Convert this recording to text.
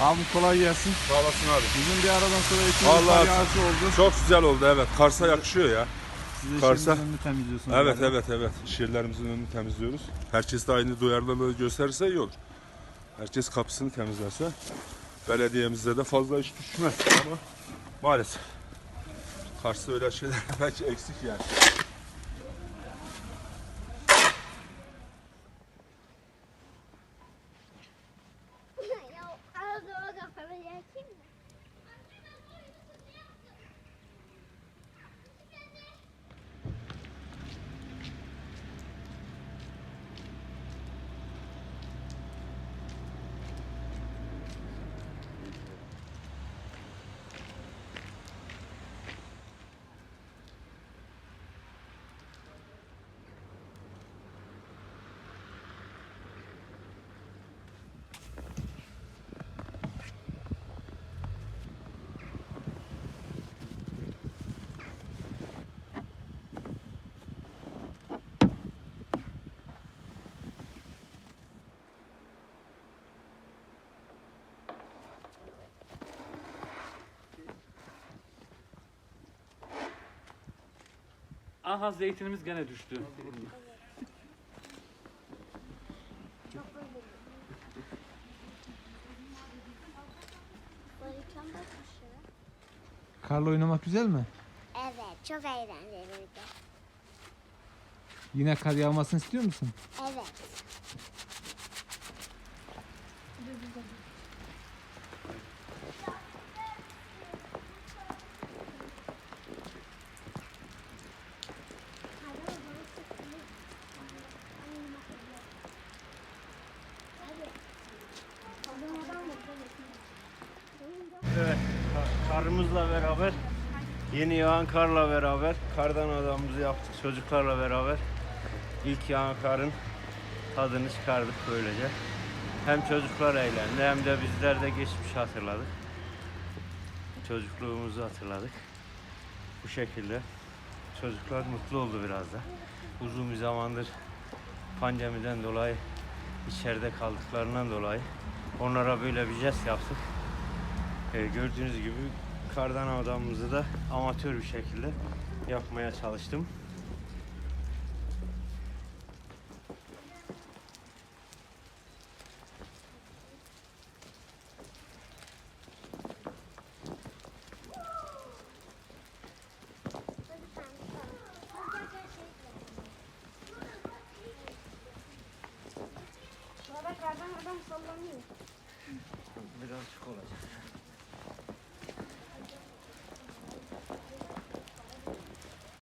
Abi kolay gelsin. Sağ olasın abi. Bizim bir aradan sonra iki Vallahi- yağışı oldu. Çok güzel oldu evet. Kars'a yakışıyor ya. Siz de Kars'a- önünü temizliyorsunuz. Evet galiba. evet evet. İş yerlerimizin önünü temizliyoruz. Herkes de aynı duyarlılığı gösterirse iyi olur. Herkes kapısını temizlerse belediyemizde de fazla iş düşmez ama maalesef. Kars'ta öyle şeyler belki eksik yani. Aha zeytinimiz gene düştü. Karla oynamak güzel mi? Evet çok eğlenceliydi. Yine kar yağmasını istiyor musun? Evet, kar- karımızla beraber, yeni yağan karla beraber, kardan adamımızı yaptık çocuklarla beraber. İlk yağan karın tadını çıkardık böylece. Hem çocuklar eğlendi hem de bizler de geçmiş hatırladık. Çocukluğumuzu hatırladık. Bu şekilde. Çocuklar mutlu oldu biraz da. Uzun bir zamandır pandemiden dolayı içeride kaldıklarından dolayı onlara böyle bir jest yaptık. Ee, gördüğünüz gibi kardan adamımızı da amatör bir şekilde yapmaya çalıştım. Baba kardan adam sallanıyor. Birazcık olacak.